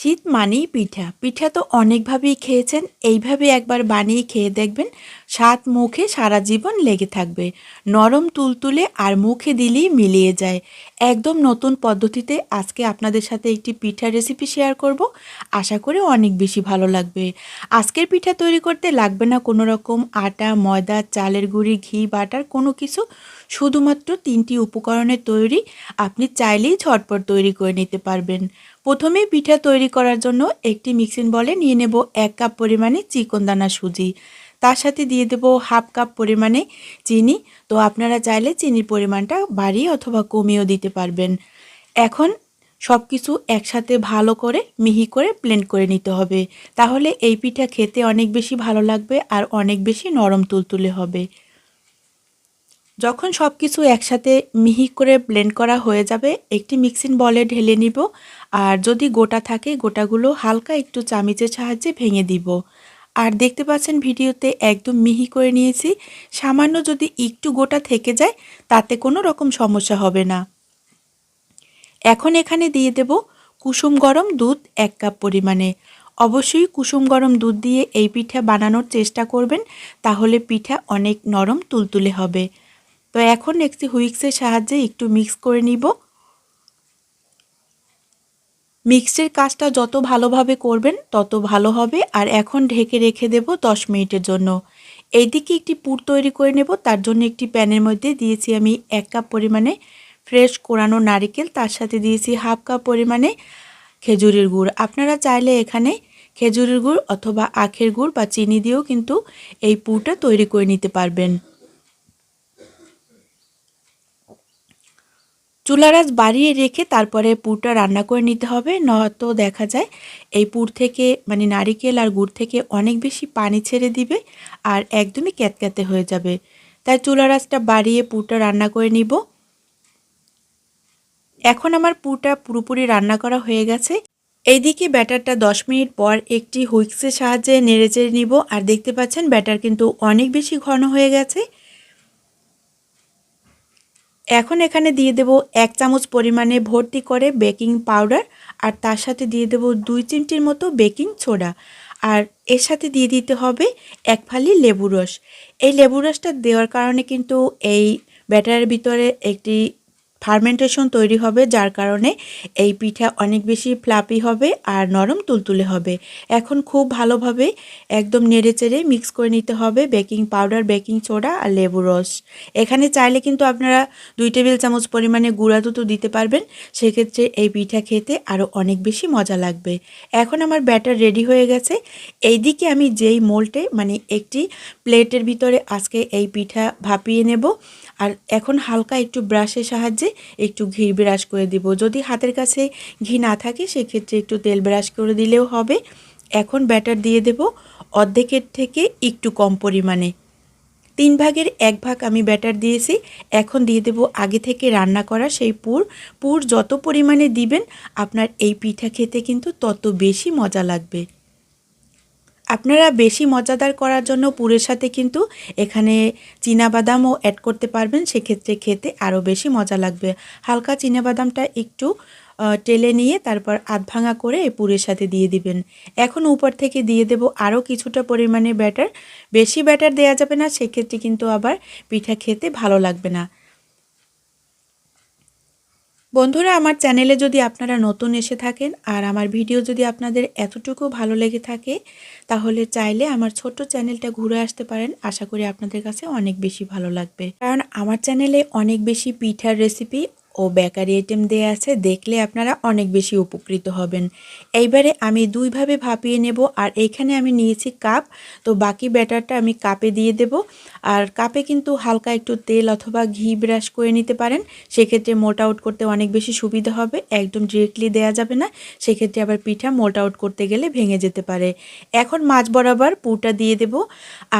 শীত মানেই পিঠা। পিঠা তো অনেকভাবেই খেয়েছেন, এইভাবে একবার বানিয়ে খেয়ে দেখবেন স্বাদ মুখে সারা জীবন লেগে থাকবে। নরম তুলতুলে আর মুখে দিলেই মিলিয়ে যায়। একদম নতুন পদ্ধতিতে আজকে আপনাদের সাথে একটি পিঠার রেসিপি শেয়ার করব। আশা করি অনেক বেশি ভালো লাগবে। আজকের পিঠা তৈরি করতে লাগবে না কোনো রকম আটা, ময়দা, চালের গুঁড়ি, ঘি, বাটার কোনো কিছু। শুধুমাত্র তিনটি উপকরণের তৈরি আপনি চাইলেই ঝটপট তৈরি করে নিতে পারবেন। প্রথমেই পিঠা তৈরি করার জন্য একটি মিক্সিং বলে নিয়ে নেব এক কাপ পরিমাণে চিকন দানা সুজি। তার সাথে দিয়ে দেব হাফ কাপ পরিমাণে চিনি। তো আপনারা চাইলে চিনির পরিমাণটা বাড়িয়ে অথবা কমিয়েও দিতে পারবেন। এখন সব কিছু একসাথে ভালো করে মিহি করে ব্লেন্ড করে নিতে হবে। তাহলে এই পিঠা খেতে অনেক বেশি ভালো লাগবে আর অনেক বেশি নরম তুলতুলে হবে। যখন সব কিছু একসাথে মিহি করে ব্লেন্ড করা হয়ে যাবে, একটি মিক্সিং বলে ঢেলে নিব। আর যদি গোটা থাকে, গোটাগুলো হালকা একটু চামিচের সাহায্যে ভেঙে দিব। আর দেখতে পাচ্ছেন ভিডিওতে একদম মিহি করে নিয়েছি। সামান্য যদি একটু গোটা থেকে যায়, তাতে কোনো রকম সমস্যা হবে না। এখন এখানে দিয়ে দেব কুসুম গরম দুধ এক কাপ পরিমাণে। অবশ্যই কুসুম গরম দুধ দিয়ে এই পিঠা বানানোর চেষ্টা করবেন, তাহলে পিঠা অনেক নরম তুলতুলে হবে। তো এখন একটি হুইক্সের সাহায্যে একটু মিক্স করে নিব। মিক্সের কাজটা যত ভালোভাবে করবেন, তত ভালো হবে। আর এখন ঢেকে রেখে দেব দশ মিনিটের জন্য। এইদিকে একটি পুর তৈরি করে নেব। তার জন্য একটি প্যানের মধ্যে দিয়েছি আমি এক কাপ পরিমাণে ফ্রেশ কোরানো নারিকেল। তার সাথে দিয়েছি হাফ কাপ পরিমাণে খেজুরের গুড়। আপনারা চাইলে এখানে খেজুরের গুড় অথবা আখের গুড় বা চিনি দিয়েও কিন্তু এই পুরটা তৈরি করে নিতে পারবেন। চুলারাজ বাড়িয়ে রেখে তারপরে পুরটা রান্না করে নিতে হবে, নয়তো দেখা যায় এই পুর থেকে মানে নারিকেল আর গুড় থেকে অনেক বেশি পানি ছেড়ে দিবে আর একদমই ক্যাতক্যাতে হয়ে যাবে। তাই চুলারাজটা বাড়িয়ে পুরটা রান্না করে নিব। এখন আমার পুরটা পুরোপুরি রান্না করা হয়ে গেছে। এইদিকে ব্যাটারটা দশ মিনিট পর একটি হুইক্সের সাহায্যে নেড়ে চেড়ে নিব। আর দেখতে পাচ্ছেন ব্যাটার কিন্তু অনেক বেশি ঘন হয়ে গেছে। এখন এখানে দিয়ে দেব এক চামচ পরিমাণে ভর্তি করে বেকিং পাউডার, আর তার সাথে দিয়ে দেব দুই চিমটির মতো বেকিং ছোড়া আর এর সাথে দিয়ে দিতে হবে এক ফালি লেবু রস। এই লেবু রসটা দেওয়ার কারণে কিন্তু এই ব্যাটারের ভিতরে একটি ফার্মেন্টেশন তৈরি হবে, যার কারণে এই পিঠা অনেক বেশি ফ্লাপি হবে আর নরম তুলতুলে হবে। এখন খুব ভালোভাবে একদম নেড়ে চেড়ে মিক্স করে নিতে হবে বেকিং পাউডার বেকিং সোডা আর লেবু রস। এখানে চাইলে কিন্তু আপনারা দুই টেবিল চামচ পরিমাণে গুঁড়া দুধও দিতে পারবেন। সেক্ষেত্রে এই পিঠা খেতে আরও অনেক বেশি মজা লাগবে। এখন আমার ব্যাটার রেডি হয়ে গেছে। এইদিকে আমি যেই মোল্টে মানে একটি প্লেটের ভিতরে আজকে এই পিঠা ভাপিয়ে নেব। আর এখন হালকা একটু ব্রাশের সাহায্যে একটু ঘি ব্রাশ করে দিব। যদি হাতের কাছে ঘি না থাকে, সেক্ষেত্রে একটু তেল ব্রাশ করে দিলেও হবে। এখন ব্যাটার দিয়ে দেব অর্ধেকের থেকে একটু কম পরিমাণে। তিন ভাগের এক ভাগ আমি ব্যাটার দিয়েছি। এখন দিয়ে দেব আগে থেকে রান্না করা সেই পুর। পুর যত পরিমাণে দিবেন, আপনার এই পিঠা খেতে কিন্তু তত বেশি মজা লাগবে। আপনারা বেশি মজাদার করার জন্য পুরের সাথে কিন্তু এখানে বাদামও অ্যাড করতে পারবেন, সেক্ষেত্রে খেতে আরও বেশি মজা লাগবে। হালকা বাদামটা একটু টেলে নিয়ে তারপর আধ ভাঙা করে পুরের সাথে দিয়ে দিবেন। এখন উপর থেকে দিয়ে দেব আরও কিছুটা পরিমাণে ব্যাটার বেশি ব্যাটার দেওয়া যাবে না, সেক্ষেত্রে কিন্তু আবার পিঠা খেতে ভালো লাগবে না। বন্ধুরা, আমার চ্যানেলে যদি আপনারা নতুন এসে থাকেন আর আমার ভিডিও যদি আপনাদের এতটুকু ভালো লেগে থাকে, তাহলে চাইলে আমার ছোট্ট চ্যানেলটা ঘুরে আসতে পারেন। আশা করি আপনাদের কাছে অনেক বেশি ভালো লাগবে। কারণ আমার চ্যানেলে অনেক বেশি পিঠার রেসিপি ও বেকারি আইটেম দেয়া আছে, দেখলে আপনারা অনেক বেশি উপকৃত হবেন। এইবারে আমি দুইভাবে ভাপিয়ে নেব, আর এইখানে আমি নিয়েছি কাপ তো বাকি ব্যাটারটা আমি কাপে দিয়ে দেব। আর কাপে কিন্তু হালকা একটু তেল অথবা ঘি ব্রাশ করে নিতে পারেন, সেক্ষেত্রে মোট আউট করতে অনেক বেশি সুবিধা হবে, একদম ডিরেক্টলি দেয়া যাবে না, সেক্ষেত্রে আবার পিঠা মোট আউট করতে গেলে ভেঙে যেতে পারে। এখন মাছ বরাবর পুরটা দিয়ে দেব,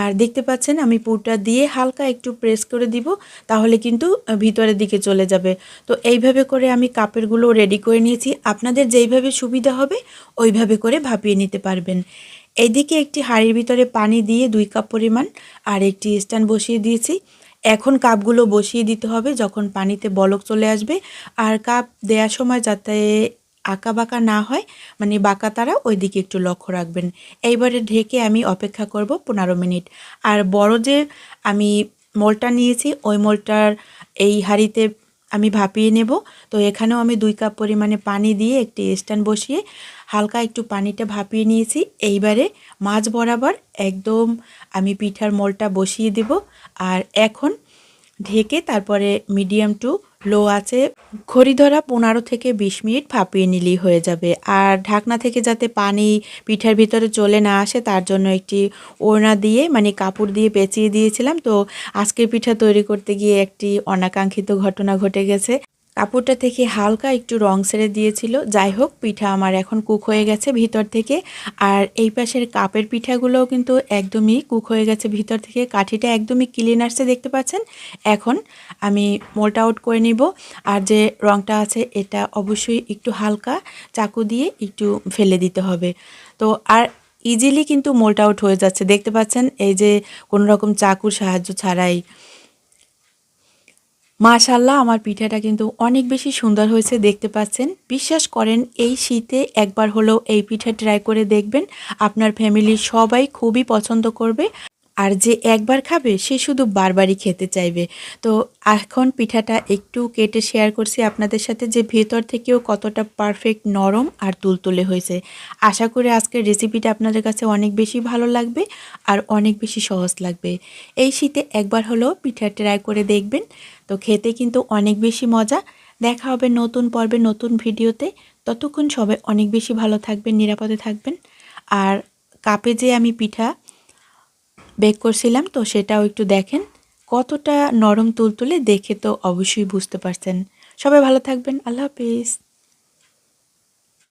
আর দেখতে পাচ্ছেন আমি পুরটা দিয়ে হালকা একটু প্রেস করে দিব, তাহলে কিন্তু ভিতরের দিকে চলে যাবে। তো এইভাবে করে আমি কাপেরগুলো রেডি করে নিয়েছি। আপনাদের যেইভাবে সুবিধা হবে, ওইভাবে করে ভাপিয়ে নিতে পারবেন। এইদিকে একটি হাঁড়ির ভিতরে পানি দিয়ে দুই কাপ পরিমাণ আর একটি স্ট্যান্ড বসিয়ে দিয়েছি। এখন কাপগুলো বসিয়ে দিতে হবে যখন পানিতে বলক চলে আসবে। আর কাপ দেওয়ার সময় যাতে আঁকা বাঁকা না হয় মানে বাঁকা তারা ওই দিকে একটু লক্ষ্য রাখবেন। এইবারে ঢেকে আমি অপেক্ষা করব পনেরো মিনিট। আর বড় যে আমি মোলটা নিয়েছি, ওই মোলটার এই হাঁড়িতে আমি ভাপিয়ে নেব। তো এখানেও আমি দুই কাপ পরিমাণে পানি দিয়ে একটি স্ট্যান্ড বসিয়ে হালকা একটু পানিটা ভাপিয়ে নিয়েছি। এইবারে মাছ বরাবর একদম আমি পিঠার মোলটা বসিয়ে দেব। আর এখন ঢেকে তারপরে মিডিয়াম টু লো আছে। খড়ি ধরা পনেরো থেকে বিশ মিনিট ফাঁপিয়ে নিলেই হয়ে যাবে। আর ঢাকনা থেকে যাতে পানি পিঠার ভিতরে চলে না আসে, তার জন্য একটি ওড়না দিয়ে মানে কাপড় দিয়ে পেঁচিয়ে দিয়েছিলাম। তো আজকের পিঠা তৈরি করতে গিয়ে একটি অনাকাঙ্ক্ষিত ঘটনা ঘটে গেছে। কাপড়টা থেকে হালকা একটু রং ছেড়ে দিয়েছিল। যাই হোক, পিঠা আমার এখন কুক হয়ে গেছে ভিতর থেকে। আর এই পাশের কাপের পিঠাগুলোও কিন্তু একদমই কুক হয়ে গেছে ভিতর থেকে। কাঠিটা একদমই ক্লিন আসছে দেখতে পাচ্ছেন। এখন আমি মোল্ট আউট করে নিব। আর যে রংটা আছে, এটা অবশ্যই একটু হালকা চাকু দিয়ে একটু ফেলে দিতে হবে। তো আর ইজিলি কিন্তু মোল্ট আউট হয়ে যাচ্ছে। দেখতে পাচ্ছেন, এই যে কোনো রকম চাকুর সাহায্য ছাড়াই। মাশাল্লাহ আমার পিঠাটা কিন্তু অনেক বেশি সুন্দর হয়েছে, দেখতে পাচ্ছেন। বিশ্বাস করেন, এই শীতে একবার হলেও এই পিঠা ট্রাই করে দেখবেন। আপনার ফ্যামিলির সবাই খুবই পছন্দ করবে। আর যে একবার খাবে, সে শুধু বারবারই খেতে চাইবে। তো এখন পিঠাটা একটু কেটে শেয়ার করছি আপনাদের সাথে যে ভেতর থেকেও কতটা পারফেক্ট নরম আর তুলতুলে হয়েছে। আশা করি আজকের রেসিপিটা আপনাদের কাছে অনেক বেশি ভালো লাগবে আর অনেক বেশি সহজ লাগবে। এই শীতে একবার হলেও পিঠা ট্রাই করে দেখবেন। তো খেতে কিন্তু অনেক বেশি মজা। দেখা হবে নতুন পর্বে, নতুন ভিডিওতে। ততক্ষণ সবাই অনেক বেশি ভালো থাকবেন, নিরাপদে থাকবেন। আর কাপে যে আমি পিঠা বেক করছিলাম, তো সেটাও একটু দেখেন। কতটা নরম তুলতুলে দেখে তো অবশ্যই বুঝতে পারছেন। সবাই ভালো থাকবেন, আল্লাহ হাফিজ।